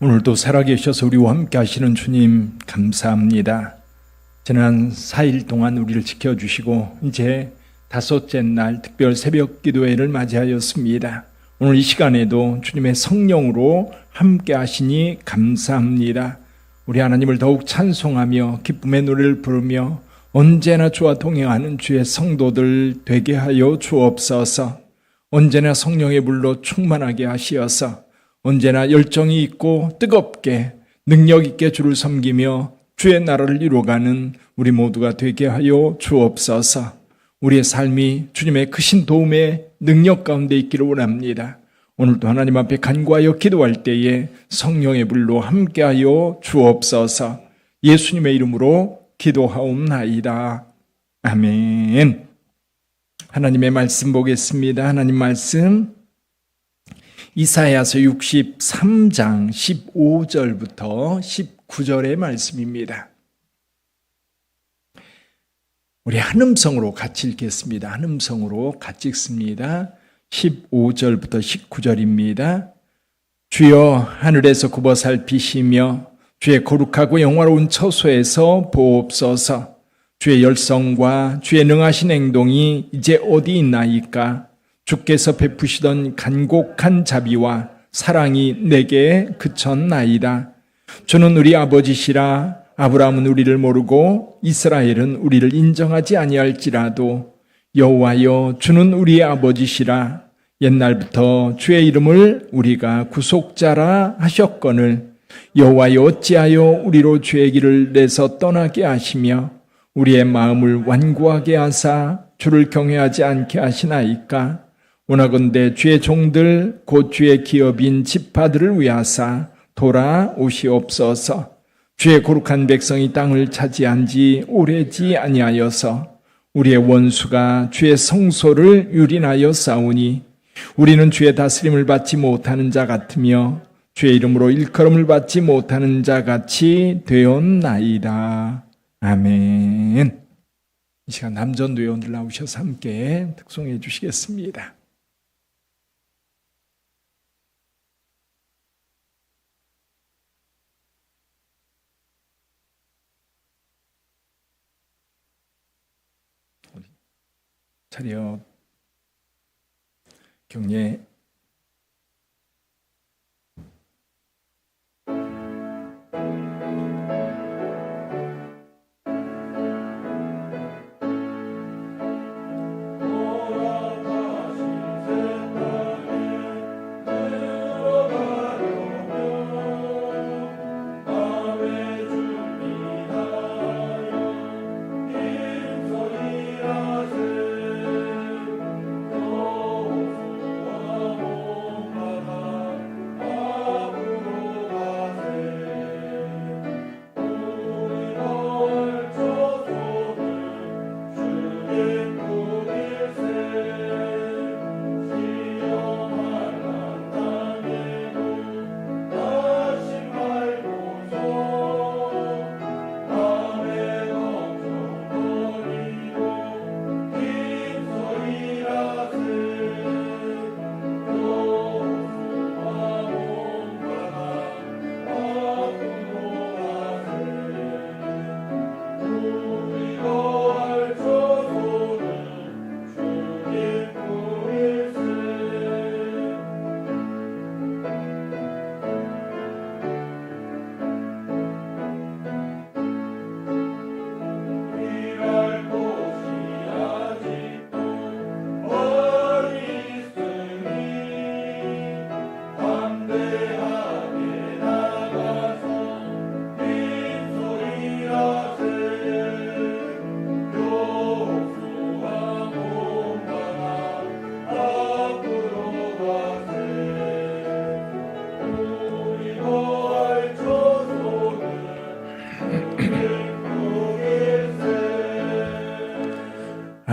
오늘도 살아계셔서 우리와 함께 하시는 주님 감사합니다. 지난 4일 동안 우리를 지켜주시고 이제 다섯째 날 특별 새벽 기도회를 맞이하였습니다. 오늘 이 시간에도 주님의 성령으로 함께 하시니 감사합니다. 우리 하나님을 더욱 찬송하며 기쁨의 노래를 부르며 언제나 주와 동행하는 주의 성도들 되게 하여 주옵소서. 언제나 성령의 불로 충만하게 하시어서 언제나 열정이 있고 뜨겁게 능력 있게 주를 섬기며 주의 나라를 이루어가는 우리 모두가 되게 하여 주옵소서. 우리의 삶이 주님의 크신 도움의 능력 가운데 있기를 원합니다. 오늘도 하나님 앞에 간구하여 기도할 때에 성령의 불로 함께하여 주옵소서. 예수님의 이름으로 기도하옵나이다. 아멘. 하나님의 말씀 보겠습니다. 하나님 말씀 이사야서 63장 15절부터 19절의 말씀입니다. 우리 한음성으로 같이 읽겠습니다. 한음성으로 같이 읽습니다. 15절부터 19절입니다. 주여 하늘에서 굽어 살피시며 주의 거룩하고 영화로운 처소에서 보옵소서 주의 열성과 주의 능하신 행동이 이제 어디 있나이까 주께서 베푸시던 간곡한 자비와 사랑이 내게 그쳤나이다. 주는 우리 아버지시라 아브라함은 우리를 모르고 이스라엘은 우리를 인정하지 아니할지라도 여호와여 주는 우리의 아버지시라 옛날부터 주의 이름을 우리가 구속자라 하셨거늘 여호와여 어찌하여 우리로 주의 길을 내서 떠나게 하시며 우리의 마음을 완고하게 하사 주를 경외하지 않게 하시나이까 원하건대 주의 종들 곧 주의 기업인 지파들을 위하사 돌아오시옵소서 주의 거룩한 백성이 땅을 차지한 지 오래지 아니하여서 우리의 원수가 주의 성소를 유린하여 싸우니 우리는 주의 다스림을 받지 못하는 자 같으며 주의 이름으로 일컬음을 받지 못하는 자 같이 되었나이다. 아멘. 이 시간 남전도 회원들 나오셔서 함께 특송해 주시겠습니다. 차렷 경례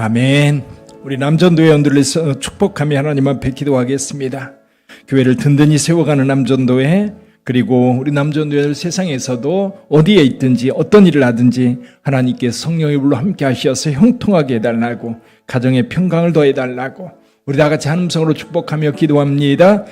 아멘. 우리 남전도 회원들을 축복하며 하나님 앞에 기도하겠습니다. 교회를 든든히 세워가는 남전도회 그리고 우리 남전도회 세상에서도 어디에 있든지 어떤 일을 하든지 하나님께 성령의 불로 함께 하셔서 형통하게 해달라고 가정의 평강을 더해달라고 우리 다 같이 한 음성으로 축복하며 기도합니다.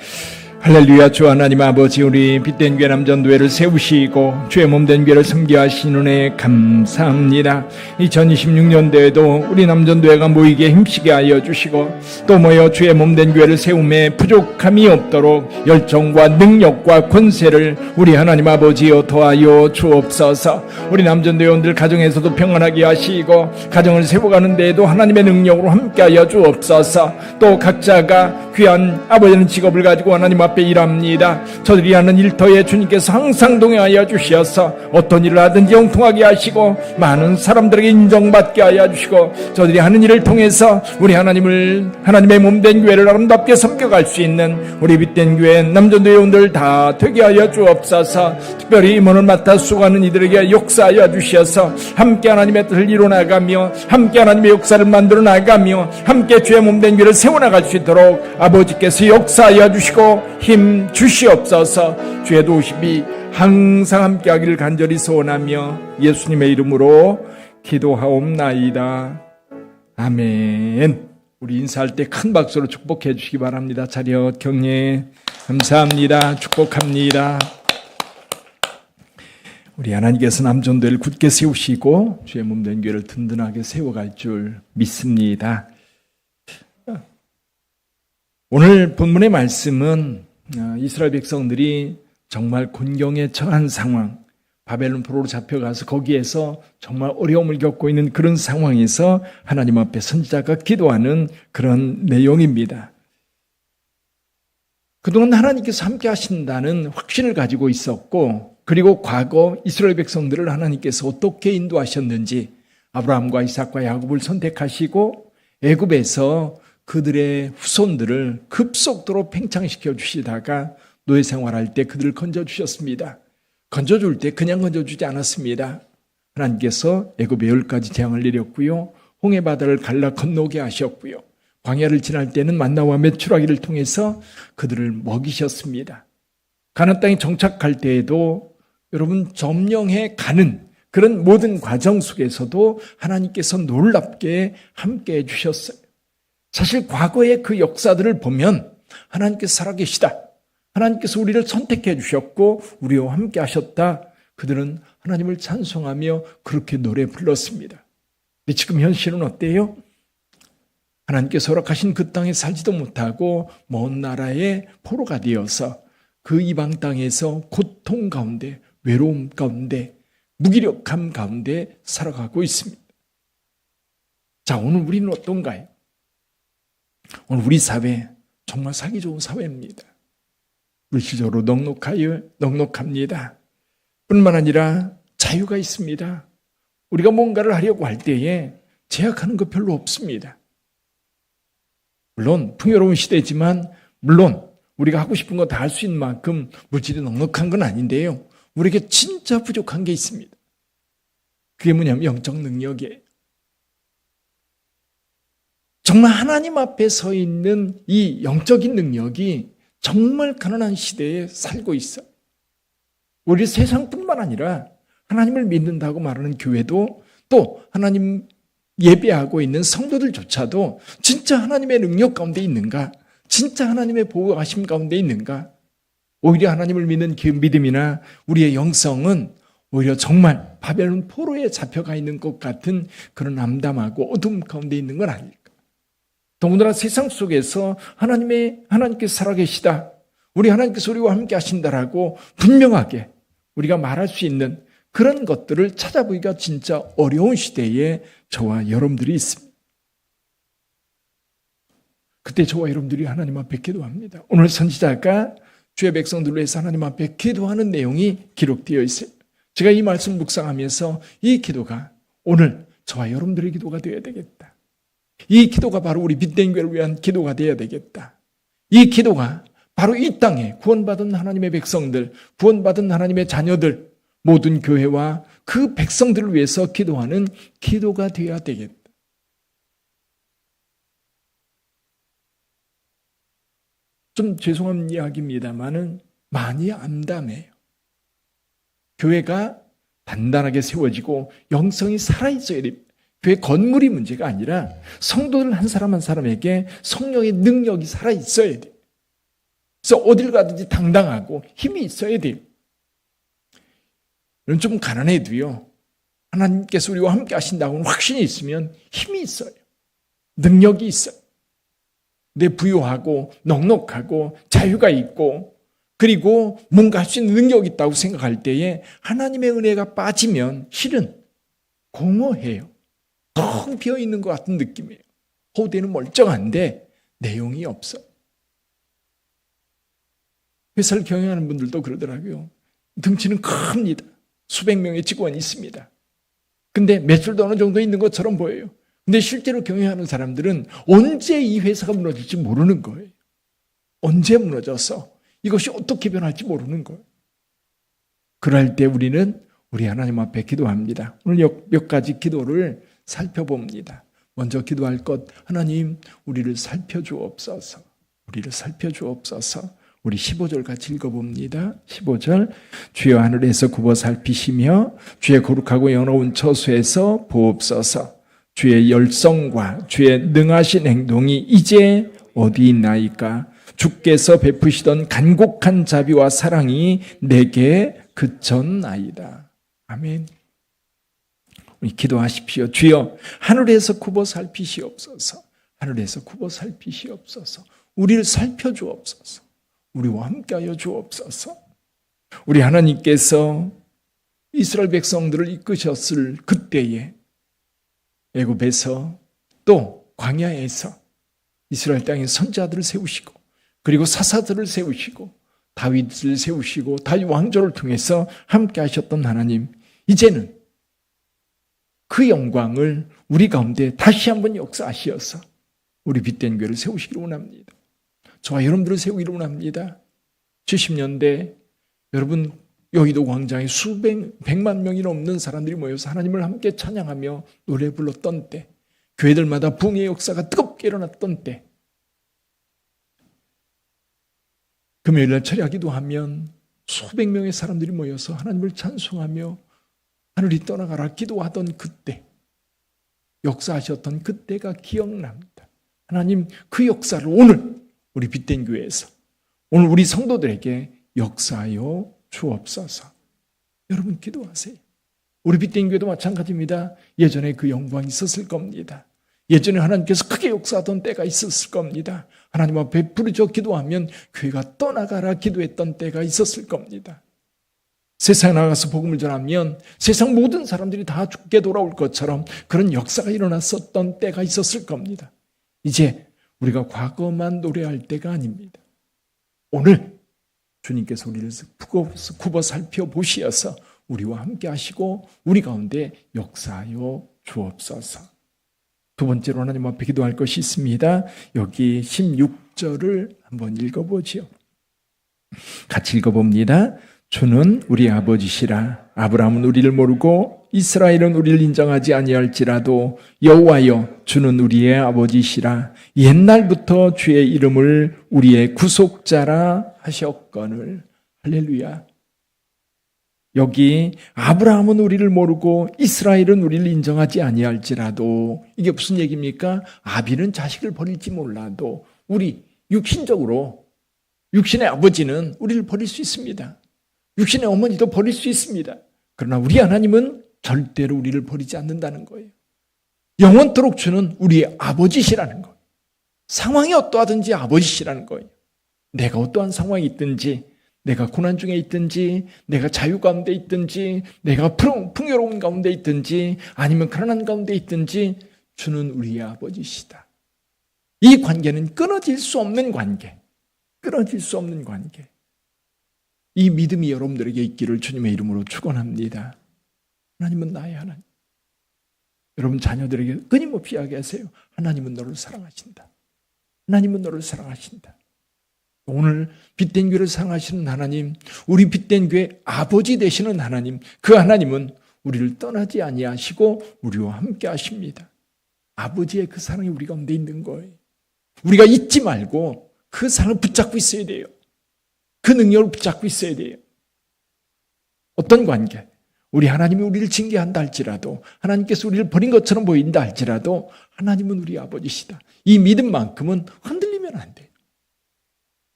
할렐루야 주 하나님 아버지 우리 빛된 교회 남전도회를 세우시고 주의 몸된 교회를 섬겨 하시는 은혜 감사합니다. 2026년도에도 우리 남전도회가 모이게 힘쓰게 하여 주시고 또 모여 주의 몸된 교회를 세움에 부족함이 없도록 열정과 능력과 권세를 우리 하나님 아버지여 더하여 주옵소서. 우리 남전도회원들 가정에서도 평안하게 하시고 가정을 세워가는 데에도 하나님의 능력으로 함께하여 주옵소서. 또 각자가 귀한 아버지는 직업을 가지고 하나님 앞에 일합니다. 저들이 하는 일터에 주님께서 항상 동행하여 주시어서 어떤 일을 하든지 영통하게 하시고 많은 사람들에게 인정받게 하여 주시고 저들이 하는 일을 통해서 우리 하나님을 하나님의 몸된 교회를 아름답게 섬겨갈 수 있는 우리 빛된 교회 남전도 회원들 다 되게 하여 주옵소서 특별히 임원을 맡아 수고하는 이들에게 역사하여 주시어서 함께 하나님의 뜻을 이뤄나가며 함께 하나님의 역사를 만들어 나가며 함께 주의 몸된 교회를 세워나갈 수 있도록 아버지께서 역사하여 주시고 힘 주시옵소서 주의 도심이 항상 함께하기를 간절히 소원하며 예수님의 이름으로 기도하옵나이다. 아멘. 우리 인사할 때 큰 박수로 축복해 주시기 바랍니다. 차렷 경례 감사합니다. 축복합니다. 우리 하나님께서 남전도를 굳게 세우시고 주의 몸된 교회를 든든하게 세워갈 줄 믿습니다. 오늘 본문의 말씀은 어, 이스라엘 백성들이 정말 곤경에 처한 상황, 바벨론 포로로 잡혀가서 거기에서 정말 어려움을 겪고 있는 그런 상황에서 하나님 앞에 선지자가 기도하는 그런 내용입니다. 그동안 하나님께서 함께 하신다는 확신을 가지고 있었고, 그리고 과거 이스라엘 백성들을 하나님께서 어떻게 인도하셨는지, 아브라함과 이삭과 야곱을 선택하시고, 애굽에서 그들의 후손들을 급속도로 팽창시켜 주시다가 노예 생활할 때 그들을 건져 주셨습니다. 건져 줄 때 그냥 건져 주지 않았습니다. 하나님께서 애굽에 열 가지 재앙을 내렸고요. 홍해 바다를 갈라 건너게 하셨고요. 광야를 지날 때는 만나와 메추라기를 통해서 그들을 먹이셨습니다. 가나안 땅에 정착할 때에도 여러분 점령해 가는 그런 모든 과정 속에서도 하나님께서 놀랍게 함께 해 주셨어요. 사실 과거의 그 역사들을 보면 하나님께서 살아계시다. 하나님께서 우리를 선택해 주셨고 우리와 함께 하셨다. 그들은 하나님을 찬송하며 그렇게 노래 불렀습니다. 근데 지금 현실은 어때요? 하나님께서 허락하신 그 땅에 살지도 못하고 먼 나라의 포로가 되어서 그 이방 땅에서 고통 가운데 외로움 가운데 무기력함 가운데 살아가고 있습니다. 자, 오늘 우리는 어떤가요? 오늘 우리 사회 정말 살기 좋은 사회입니다. 물질적으로 넉넉하여 넉넉합니다. 뿐만 아니라 자유가 있습니다. 우리가 뭔가를 하려고 할 때에 제약하는 거 별로 없습니다. 물론 풍요로운 시대지만 물론 우리가 하고 싶은 거 다 할 수 있는 만큼 물질이 넉넉한 건 아닌데요. 우리에게 진짜 부족한 게 있습니다. 그게 뭐냐면 영적 능력이에요. 정말 하나님 앞에 서 있는 이 영적인 능력이 정말 가난한 시대에 살고 있어. 우리 세상뿐만 아니라 하나님을 믿는다고 말하는 교회도 또 하나님 예배하고 있는 성도들조차도 진짜 하나님의 능력 가운데 있는가? 진짜 하나님의 보호하심 가운데 있는가? 오히려 하나님을 믿는 그 믿음이나 우리의 영성은 오히려 정말 바벨론 포로에 잡혀가 있는 것 같은 그런 암담하고 어둠 가운데 있는 건 아닐까? 더군다나 세상 속에서 하나님의 하나님께서 살아계시다. 우리 하나님께서 우리와 함께 하신다라고 분명하게 우리가 말할 수 있는 그런 것들을 찾아보기가 진짜 어려운 시대에 저와 여러분들이 있습니다. 그때 저와 여러분들이 하나님 앞에 기도합니다. 오늘 선지자가 주의 백성들로 해서 하나님 앞에 기도하는 내용이 기록되어 있어요. 제가 이 말씀 묵상하면서 이 기도가 오늘 저와 여러분들의 기도가 되어야 되겠다. 이 기도가 바로 우리 교회를 위한 기도가 되어야 되겠다. 이 기도가 바로 이 땅에 구원받은 하나님의 백성들, 구원받은 하나님의 자녀들, 모든 교회와 그 백성들을 위해서 기도하는 기도가 되어야 되겠다. 좀 죄송한 이야기입니다만은 많이 암담해요. 교회가 단단하게 세워지고 영성이 살아있어야 됩니다. 교회 건물이 문제가 아니라 성도들 한 사람 한 사람에게 성령의 능력이 살아 있어야 돼. 그래서 어딜 가든지 당당하고 힘이 있어야 돼요. 이런 좀 가난해도요. 하나님께서 우리와 함께 하신다고는 확신이 있으면 힘이 있어요. 능력이 있어요. 내 부유하고 넉넉하고 자유가 있고 그리고 뭔가 할 수 있는 능력이 있다고 생각할 때에 하나님의 은혜가 빠지면 실은 공허해요. 텅 비어 있는 것 같은 느낌이에요. 호대는 멀쩡한데 내용이 없어. 회사를 경영하는 분들도 그러더라고요. 등치는 큽니다. 수백 명의 직원이 있습니다. 근데 매출도 어느 정도 있는 것처럼 보여요. 근데 실제로 경영하는 사람들은 언제 이 회사가 무너질지 모르는 거예요. 언제 무너져서 이것이 어떻게 변할지 모르는 거예요. 그럴 때 우리는 우리 하나님 앞에 기도합니다. 오늘 몇 가지 기도를 살펴봅니다. 먼저 기도할 것, 하나님, 우리를 살펴주옵소서. 우리를 살펴주옵소서. 우리 15절 같이 읽어봅니다. 15절. 주여 하늘에서 굽어 살피시며 주의 거룩하고 영로운 처소에서 보옵소서. 주의 열성과 주의 능하신 행동이 이제 어디 있나이까? 주께서 베푸시던 간곡한 자비와 사랑이 내게 그쳤나이다. 아멘. 기도하십시오. 주여 하늘에서 굽어 살피시옵소서. 하늘에서 굽어 살피시옵소서. 우리를 살펴주옵소서. 우리와 함께하여 주옵소서. 우리 하나님께서 이스라엘 백성들을 이끄셨을 그때에 애굽에서 또 광야에서 이스라엘 땅에 선자들을 세우시고 그리고 사사들을 세우시고 다윗을 세우시고 다윗 왕조를 통해서 함께 하셨던 하나님 이제는 그 영광을 우리 가운데 다시 한번 역사하시어서 우리 빛된 교회를 세우시기를 원합니다. 저와 여러분들을 세우기를 원합니다. 70년대 여러분 여의도 광장에 수백 백만 명이 넘는 사람들이 모여서 하나님을 함께 찬양하며 노래 불렀던 때 교회들마다 붕의 역사가 뜨겁게 일어났던 때 금요일 날 철야기도 하면 수백 명의 사람들이 모여서 하나님을 찬송하며 하늘이 떠나가라 기도하던 그때 역사하셨던 그때가 기억납니다. 하나님 그 역사를 오늘 우리 빛된 교회에서 오늘 우리 성도들에게 역사하여 주옵소서. 여러분 기도하세요. 우리 빛된 교회도 마찬가지입니다. 예전에 그 영광이 있었을 겁니다. 예전에 하나님께서 크게 역사하던 때가 있었을 겁니다. 하나님 앞에 부르짖어 기도하면 교회가 떠나가라 기도했던 때가 있었을 겁니다. 세상에 나가서 복음을 전하면 세상 모든 사람들이 다 죽게 돌아올 것처럼 그런 역사가 일어났었던 때가 있었을 겁니다. 이제 우리가 과거만 노래할 때가 아닙니다. 오늘 주님께서 우리를 굽어 살펴보시어서 우리와 함께 하시고 우리 가운데 역사하여 주옵소서. 두 번째로 하나님 앞에 기도할 것이 있습니다. 여기 16절을 한번 읽어보지요. 같이 읽어봅니다. 주는 우리 아버지시라. 아브라함은 우리를 모르고 이스라엘은 우리를 인정하지 아니할지라도 여호와여 주는 우리의 아버지시라. 옛날부터 주의 이름을 우리의 구속자라 하셨거늘. 할렐루야. 여기 아브라함은 우리를 모르고 이스라엘은 우리를 인정하지 아니할지라도 이게 무슨 얘기입니까? 아비는 자식을 버릴지 몰라도 우리 육신적으로 육신의 아버지는 우리를 버릴 수 있습니다. 육신의 어머니도 버릴 수 있습니다. 그러나 우리 하나님은 절대로 우리를 버리지 않는다는 거예요. 영원토록 주는 우리의 아버지시라는 거예요. 상황이 어떠하든지 아버지시라는 거예요. 내가 어떠한 상황이 있든지, 내가 고난 중에 있든지, 내가 자유 가운데 있든지, 내가 풍, 풍요로운 가운데 있든지, 아니면 가난한 가운데 있든지, 주는 우리의 아버지시다. 이 관계는 끊어질 수 없는 관계. 끊어질 수 없는 관계. 이 믿음이 여러분들에게 있기를 주님의 이름으로 축원합니다. 하나님은 나의 하나님. 여러분 자녀들에게 끊임없이 이야기하세요. 하나님은 너를 사랑하신다. 하나님은 너를 사랑하신다. 오늘 빛된 교회를 사랑하시는 하나님, 우리 빛된 교회 아버지 되시는 하나님, 그 하나님은 우리를 떠나지 아니하시고 우리와 함께 하십니다. 아버지의 그 사랑이 우리 가운데 있는 거예요. 우리가 잊지 말고 그 사랑을 붙잡고 있어야 돼요. 그 능력을 붙잡고 있어야 돼요. 어떤 관계? 우리 하나님이 우리를 징계한다 할지라도 하나님께서 우리를 버린 것처럼 보인다 할지라도 하나님은 우리 아버지시다. 이 믿음만큼은 흔들리면 안 돼요.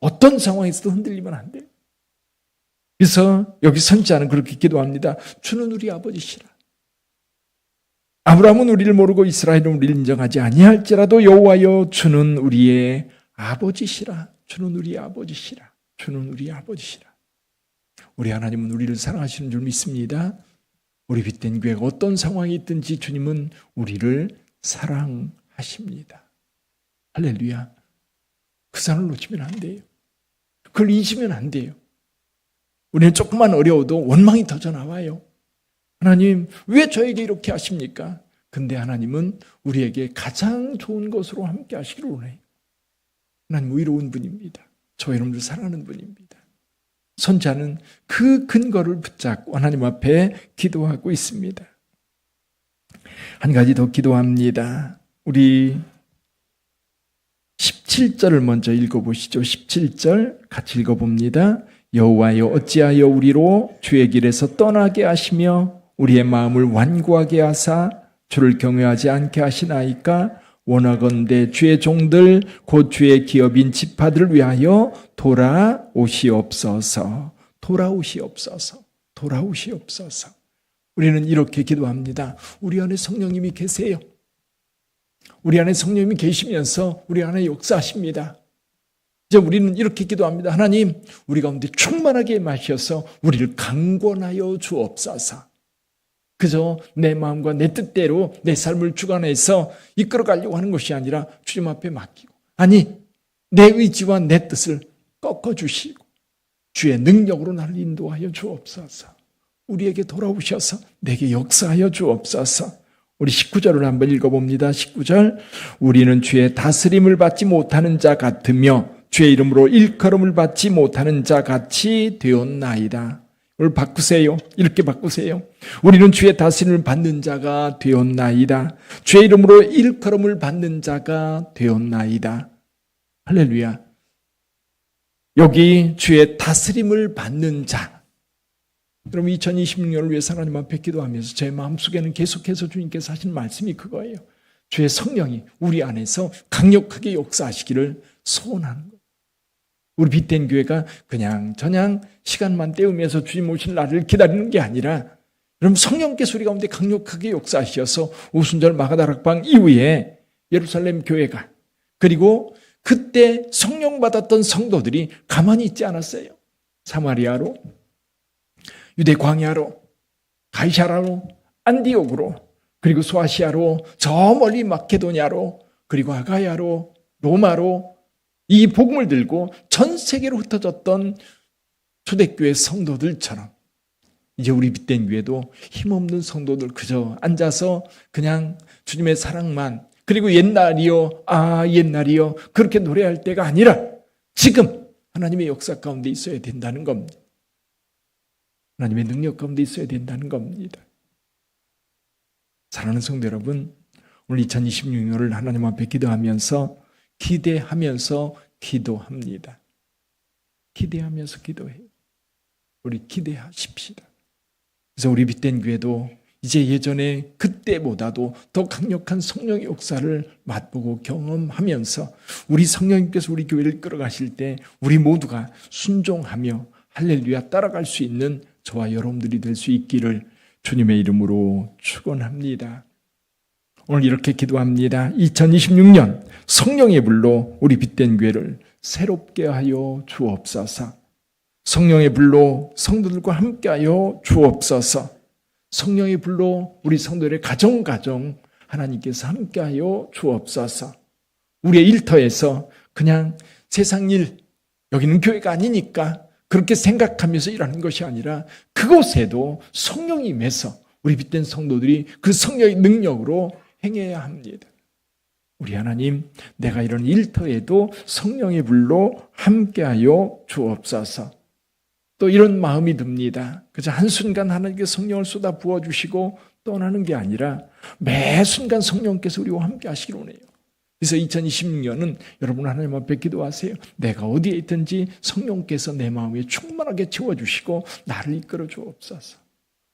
어떤 상황에서도 흔들리면 안 돼요. 그래서 여기 선지자는 그렇게 기도합니다. 주는 우리 아버지시라. 아브라함은 우리를 모르고 이스라엘은 우리를 인정하지 아니할지라도 여호와여 주는 우리의 아버지시라. 주는 우리 아버지시라. 주는 우리 아버지시라. 우리 하나님은 우리를 사랑하시는 줄 믿습니다. 우리 빛된 교회가 어떤 상황이 있든지 주님은 우리를 사랑하십니다. 할렐루야. 그 사랑을 놓치면 안 돼요. 그걸 잊으면 안 돼요. 우리는 조금만 어려워도 원망이 터져 나와요. 하나님, 왜 저에게 이렇게 하십니까? 근데 하나님은 우리에게 가장 좋은 것으로 함께 하시기를 원해요. 하나님 의로운 분입니다. 저 여러분들 사랑하는 분입니다. 선자는 그 근거를 붙잡고 하나님 앞에 기도하고 있습니다. 한 가지 더 기도합니다. 우리 17절을 먼저 읽어보시죠. 17절 같이 읽어봅니다. 여호와여 어찌하여 우리로 주의 길에서 떠나게 하시며 우리의 마음을 완고하게 하사 주를 경외하지 않게 하시나이까 원하건대 주의 종들 곧 주의 기업인 지파들을 위하여 돌아오시옵소서 돌아오시옵소서 돌아오시옵소서 우리는 이렇게 기도합니다. 우리 안에 성령님이 계세요. 우리 안에 성령님이 계시면서 우리 안에 역사하십니다. 이제 우리는 이렇게 기도합니다. 하나님, 우리 가운데 충만하게 마셔서 우리를 강권하여 주옵소서. 그저 내 마음과 내 뜻대로 내 삶을 주관해서 이끌어 가려고 하는 것이 아니라 주님 앞에 맡기고 아니 내 의지와 내 뜻을 꺾어 주시고 주의 능력으로 나를 인도하여 주옵소서. 우리에게 돌아오셔서 내게 역사하여 주옵소서. 우리 19절을 한번 읽어봅니다. 19절. 우리는 주의 다스림을 받지 못하는 자 같으며 주의 이름으로 일컬음을 받지 못하는 자 같이 되었나이다. 바꾸세요. 이렇게 바꾸세요. 우리는 주의 다스림을 받는 자가 되었나이다. 주의 이름으로 일컬음을 받는 자가 되었나이다. 할렐루야. 여기 주의 다스림을 받는 자. 여러분 2026년을 위해서 하나님 앞에 기도하면서 제 마음속에는 계속해서 주님께서 하신 말씀이 그거예요. 주의 성령이 우리 안에서 강력하게 역사하시기를 소원하는 거예요. 우리 빛된 교회가 그냥 저냥 시간만 때우면서 주님 오실 날을 기다리는 게 아니라 여러분 성령께서 우리 가운데 강력하게 역사하셔서 오순절 마가다락방 이후에 예루살렘 교회가 그리고 그때 성령 받았던 성도들이 가만히 있지 않았어요. 사마리아로 유대 광야로 가이샤라로 안디옥으로 그리고 소아시아로 저 멀리 마케도냐로 그리고 아가야로 로마로 이 복음을 들고 전 세계로 흩어졌던 초대교회 성도들처럼 이제 우리 빛된 교회도 힘없는 성도들 그저 앉아서 그냥 주님의 사랑만 그리고 옛날이요 아 옛날이요 그렇게 노래할 때가 아니라 지금 하나님의 역사 가운데 있어야 된다는 겁니다. 하나님의 능력 가운데 있어야 된다는 겁니다. 사랑하는 성도 여러분, 오늘 2026년을 하나님 앞에 기도하면서 기대하면서 기도합니다. 기대하면서 기도해요. 우리 기대하십시다. 그래서 우리 빛된 교회도 이제 예전에 그때보다도 더 강력한 성령의 역사를 맛보고 경험하면서 우리 성령님께서 우리 교회를 끌어가실 때 우리 모두가 순종하며 할렐루야 따라갈 수 있는 저와 여러분들이 될 수 있기를 주님의 이름으로 축원합니다. 오늘 이렇게 기도합니다. 2026년 성령의 불로 우리 빛된 교회를 새롭게 하여 주옵소서. 성령의 불로 성도들과 함께하여 주옵소서. 성령의 불로 우리 성도들의 가정 가정 하나님께서 함께하여 주옵소서. 우리의 일터에서 그냥 세상 일 여기는 교회가 아니니까 그렇게 생각하면서 일하는 것이 아니라 그곳에도 성령이 임해서 우리 빛된 성도들이 그 성령의 능력으로 행해야 합니다. 우리 하나님, 내가 이런 일터에도 성령의 불로 함께하여 주옵소서. 또 이런 마음이 듭니다. 그저 한순간 하나님께 성령을 쏟아 부어주시고 떠나는 게 아니라 매 순간 성령께서 우리와 함께 하시길 원해요. 그래서 2026년은 여러분 하나님 앞에 기도하세요. 내가 어디에 있든지 성령께서 내 마음에 충만하게 채워주시고 나를 이끌어 주옵소서.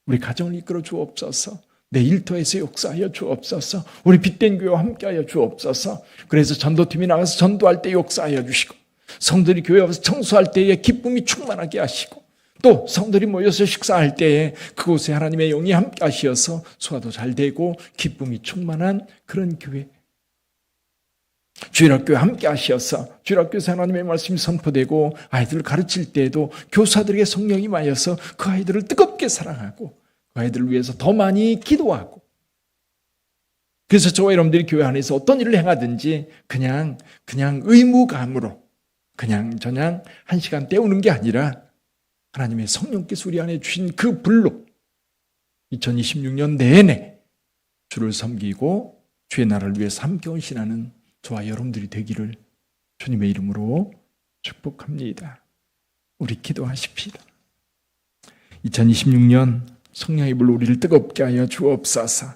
우리 가정을 이끌어 주옵소서. 내 일터에서 역사하여 주옵소서. 우리 빛된 교회와 함께하여 주옵소서. 그래서 전도팀이 나가서 전도할 때 역사하여 주시고 성들이 교회 와서 청소할 때에 기쁨이 충만하게 하시고 또 성들이 모여서 식사할 때에 그곳에 하나님의 영이 함께 하시어서 소화도 잘 되고 기쁨이 충만한 그런 교회. 주일학교에 함께 하시어서 주일학교에서 하나님의 말씀이 선포되고 아이들을 가르칠 때에도 교사들에게 성령이 마여서 그 아이들을 뜨겁게 사랑하고 그 아이들을 위해서 더 많이 기도하고 그래서 저와 여러분들이 교회 안에서 어떤 일을 행하든지 그냥 그냥 의무감으로 그냥 저냥 한 시간 때우는 게 아니라 하나님의 성령께서 우리 안에 주신 그 불로 2026년 내내 주를 섬기고 주의 나라를 위해서 함께 헌신하는 저와 여러분들이 되기를 주님의 이름으로 축복합니다. 우리 기도하십시다. 2026년 성령의 불로 우리를 뜨겁게 하여 주옵소서.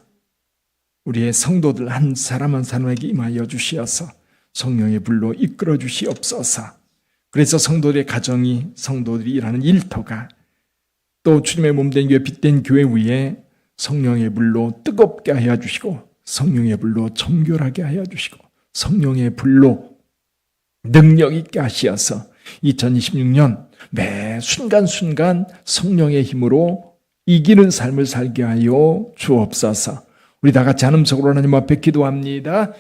우리의 성도들 한 사람 한 사람에게 임하여 주시어서 성령의 불로 이끌어 주시옵소서. 그래서 성도들의 가정이 성도들이 일하는 일터가 또 주님의 몸된 교회 빛된 교회 위에 성령의 불로 뜨겁게 하여 주시고 성령의 불로 정결하게 하여 주시고 성령의 불로 능력 있게 하시어서 2026년 매 순간순간 성령의 힘으로 이기는 삶을 살게 하여 주옵소서. 우리 다 같이 한음속으로 하나님 앞에 기도합니다.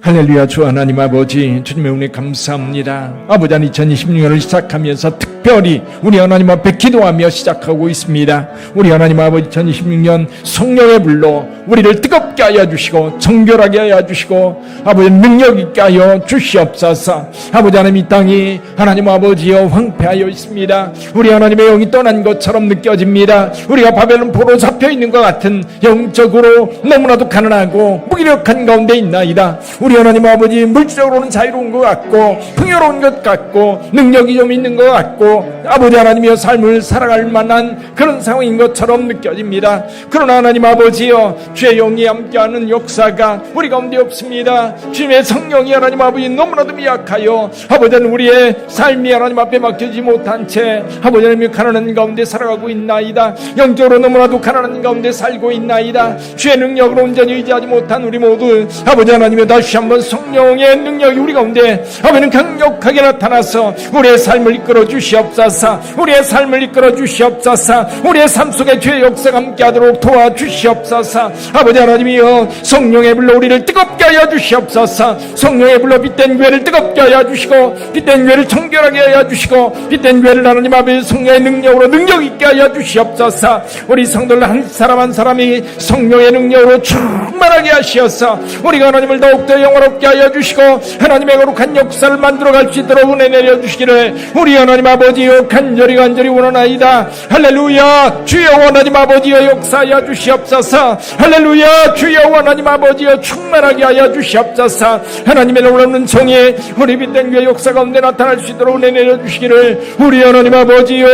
할렐루야 주 하나님 아버지 주님의 은혜 감사합니다. 아버지 2026년을 시작하면서 특별히 우리 하나님 앞에 기도하며 시작하고 있습니다. 우리 하나님 아버지 2026년 성령의 불로 우리를 뜨겁게 하여 주시고 정결하게 하여 주시고 아버지 능력 있게 하여 주시옵소서. 아버지 하나님 이 땅이 하나님 아버지여 황폐하여 있습니다. 우리 하나님의 영이 떠난 것처럼 느껴집니다. 우리가 바벨론 포로 잡혀 있는 것 같은 영적으로 너무나도 가난하고 무기력한 가운데 있나이다. 우리 하나님 아버지 물질적으로는 자유로운 것 같고 풍요로운 것 같고 능력이 좀 있는 것 같고 아버지 하나님의 삶을 살아갈 만한 그런 상황인 것처럼 느껴집니다. 그러나 하나님 아버지여 주의 영이 함께하는 역사가 우리 가운데 없습니다. 주님의 성령이 하나님 아버지 너무나도 미약하여 아버지는 우리의 삶이 하나님 앞에 맡겨지지 못한 채 아버지 하나님 가난한 가운데 살아가고 있나이다. 영적으로 너무나도 가난한 가운데 살고 있나이다. 주의 능력으로 온전히 의지하지 못한 우리 모두 아버지 하나님의 다시 한번 성령의 능력이 우리 가운데 아버지는 강력하게 나타나서 우리의 삶을 이끌어 주시옵소서 우리의 삶을 이끌어 주시옵소서 우리의 삶 속에 주의 역사가 함께하도록 도와주시옵소서. 아버지 하나님이여 성령의 불로 우리를 뜨겁게 하여 주시옵소서. 성령의 불로 빛된 교회를 뜨겁게 하여 주시고 빛된 교회를 청결하게 하여 주시고 빛된 교회를 하나님 아버지 성령의 능력으로 능력 있게 하여 주시옵소서. 우리 성도들 한 사람 한 사람이 성령의 능력으로 충만하게 하시어서 우리가 하나님을 더욱더 영화롭게 하여 주시고 하나님의 거룩한 역사를 만들어 갈 수 있도록 은혜 내려 주시기를 우리 하나님 아버지여 간절히 간절히 원하나이다. 할렐루야. 주여 하나님 아버지여 역사하여 주시옵소서. 할렐루야. 주여 하나님 아버지여 충만하게 하여 주시옵소서. 하나님의 놀라운 정의 우리 빛된 교회 역사 가운데 나타날 수 있도록 은혜 내려 주시기를 우리 하나님 아버지여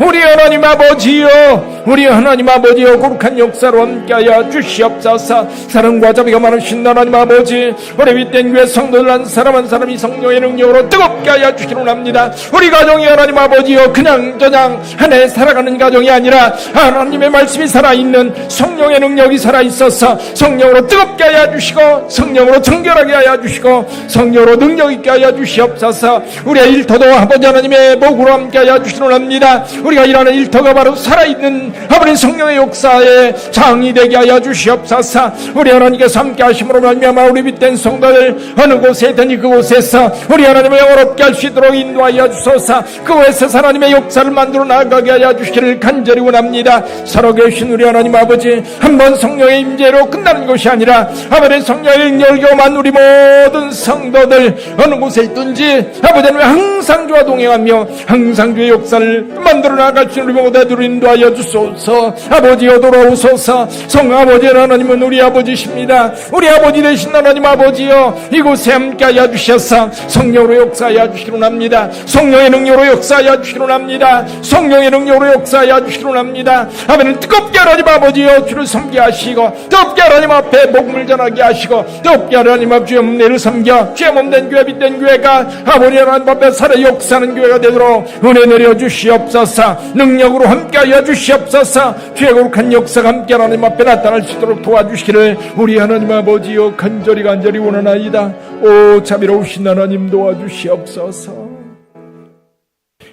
우리 하나님 아버지여 우리 하나님 아버지여 거룩한 역사로 함께하여 주시옵소서. 사랑과 자비가 많으신 하나님 아버지 우리 빛된 교회 성도들 한 사람 한 사람이 성령의 능력으로 뜨겁게 하여 주시기로 합니다. 우리 가정이 하나님 아버지여 그냥 저냥 한해 살아가는 가정이 아니라 하나님의 말씀이 살아있는 성령의 능력이 살아있어서 성령으로 뜨겁게 하여 주시고 성령으로 정결하게 하여 주시고 성령으로 능력 있게 하여 주시옵소서. 우리의 일터도 아버지 하나님의 목으로 함께 하여 주시기로 합니다. 우리가 일하는 일터가 바로 살아있는 아버지 성령의 역사에 장이 되게 하여 주시옵소서. 우리 하나님께서 함께 하심으로 말미암아 우리 빛된 성도들 어느 곳에 있든지 그곳에서 우리 하나님을 영원롭게 할 수 있도록 인도하여 주소서. 그곳에서 하나님의 역사를 만들어 나가게 하여 주시기를 간절히 원합니다. 살아계신 우리 하나님 아버지 한번 성령의 임재로 끝나는 것이 아니라 아버지 성령의 경험한 우리 모든 성도들 어느 곳에 있든지 아버지는 항상 주와 동행하며 항상 주의 역사를 만들어 나갈 수 우리 모두를 인도하여 주소서. 아버지여 돌아오소서. 성아버지 하나님은 우리 아버지십니다. 우리 아버지 되신 하나님 아버지여 이곳에 함께하여 주셔서 성령으로 역사하여 주시기로 합니다. 성령의 능력으로 역사하여 주시기로 합니다. 성령의 능력으로 역사하여 주시기로 합니다. 아버지는 뜨겁게 하나님 아버지여 주를 섬게 하시고 뜨겁게 하나님 앞에 복음을 전하게 하시고 뜨겁게 하나님 앞 주의 은혜를 섬겨 주의 몸된 교회 빛된 교회가 아버지 하나님 앞에 살아 역사하는 교회가 되도록 은혜 내려 주시옵소서. 능력으로 함께하여 주시옵소서. 주의 거룩한 역사가 함께 하나님 앞에 나타날 수 있도록 도와주시기를 우리 하나님 아버지여 간절히 간절히 간절히 원하나이다. 오 자비로우신 하나님 도와주시옵소서.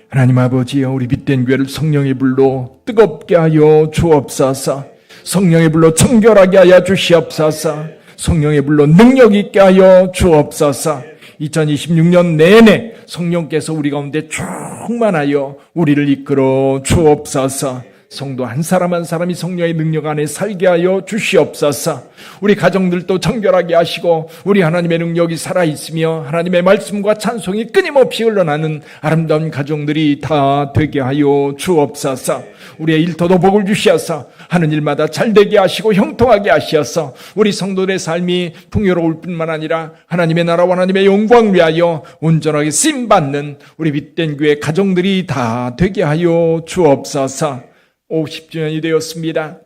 하나님 아버지여 우리 빛된 교회를 성령의 불로 뜨겁게 하여 주옵소서. 성령의 불로 청결하게 하여 주시옵소서. 성령의 불로 능력 있게 하여 주옵소서. 2026년 내내 성령께서 우리 가운데 충만하여 우리를 이끌어 주옵소서. 성도 한 사람 한 사람이 성령의 능력 안에 살게 하여 주시옵소서. 우리 가정들도 정결하게 하시고 우리 하나님의 능력이 살아 있으며 하나님의 말씀과 찬송이 끊임없이 흘러나는 아름다운 가정들이 다 되게 하여 주옵소서. 우리의 일터도 복을 주시어서 하는 일마다 잘 되게 하시고 형통하게 하시어서 우리 성도들의 삶이 풍요로울 뿐만 아니라 하나님의 나라와 하나님의 영광을 위하여 온전하게 쓰임 받는 우리 빛된 교회 가정들이 다 되게 하여 주옵소서. 50주년이 되었습니다.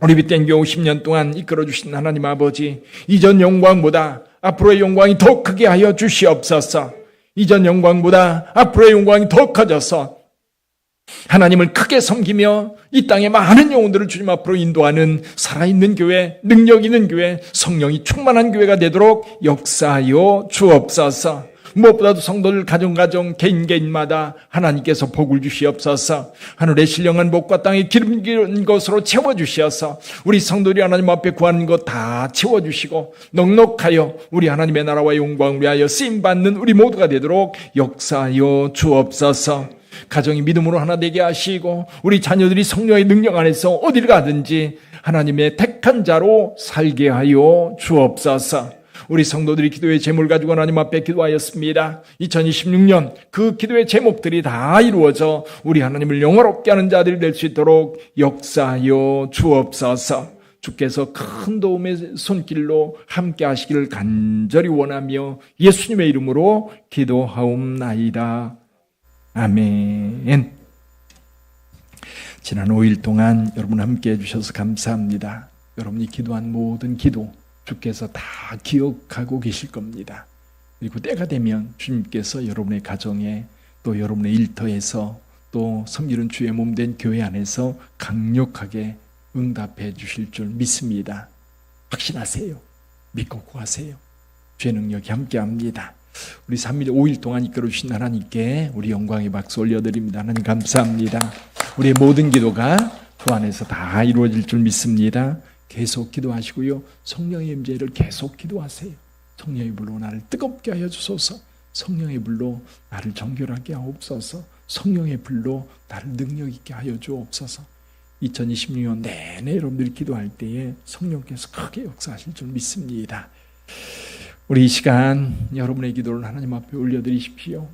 우리 빛된 교회 50년 동안 이끌어 주신 하나님 아버지 이전 영광보다 앞으로의 영광이 더 크게 하여 주시옵소서. 이전 영광보다 앞으로의 영광이 더 커져서 하나님을 크게 섬기며 이 땅에 많은 영혼들을 주님 앞으로 인도하는 살아있는 교회, 능력 있는 교회, 성령이 충만한 교회가 되도록 역사하여 주옵소서. 무엇보다도 성도들 가정가정 개인 개인마다 하나님께서 복을 주시옵소서. 하늘의 신령한 복과 땅의 기름 것으로 채워주시어서 우리 성도들이 하나님 앞에 구하는 것 다 채워주시고 넉넉하여 우리 하나님의 나라와 영광을 위하여 쓰임받는 우리 모두가 되도록 역사하여 주옵소서. 가정이 믿음으로 하나 되게 하시고 우리 자녀들이 성령의 능력 안에서 어디를 가든지 하나님의 택한 자로 살게 하여 주옵소서 우리 성도들이 기도의 제목을 가지고 하나님 앞에 기도하였습니다. 2026년 그 기도의 제목들이 다 이루어져 우리 하나님을 영화롭게 하는 자들이 될 수 있도록 역사하여 주옵소서. 주께서 큰 도움의 손길로 함께 하시기를 간절히 원하며 예수님의 이름으로 기도하옵나이다. 아멘. 지난 5일 동안 여러분 함께 해주셔서 감사합니다. 여러분이 기도한 모든 기도, 주께서 다 기억하고 계실 겁니다. 그리고 때가 되면 주님께서 여러분의 가정에 또 여러분의 일터에서 또 섬기는 주의 몸 된 교회 안에서 강력하게 응답해 주실 줄 믿습니다. 확신하세요. 믿고 구하세요. 주의 능력이 함께 합니다. 우리 3일, 5일 동안 이끌어 주신 하나님께 우리 영광의 박수 올려드립니다. 하나님 감사합니다. 우리의 모든 기도가 주 안에서 다 이루어질 줄 믿습니다. 계속 기도하시고요. 성령의 임재를 계속 기도하세요. 성령의 불로 나를 뜨겁게 하여 주소서. 성령의 불로 나를 정결하게 하옵소서. 성령의 불로 나를 능력 있게 하여 주옵소서. 2026년 내내 여러분들이 기도할 때에 성령께서 크게 역사하실 줄 믿습니다. 우리 이 시간 여러분의 기도를 하나님 앞에 올려드리십시오.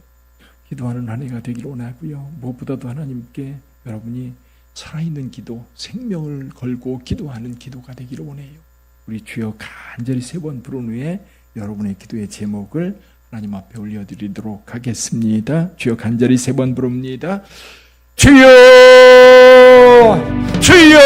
기도하는 한 해가 되기를 원하고요. 무엇보다도 하나님께 여러분이 살아있는 기도, 생명을 걸고 기도하는 기도가 되기를 원해요. 우리 주여 간절히 세 번 부른 후에 여러분의 기도의 제목을 하나님 앞에 올려드리도록 하겠습니다. 주여 간절히 세 번 부릅니다. 주여! 주여!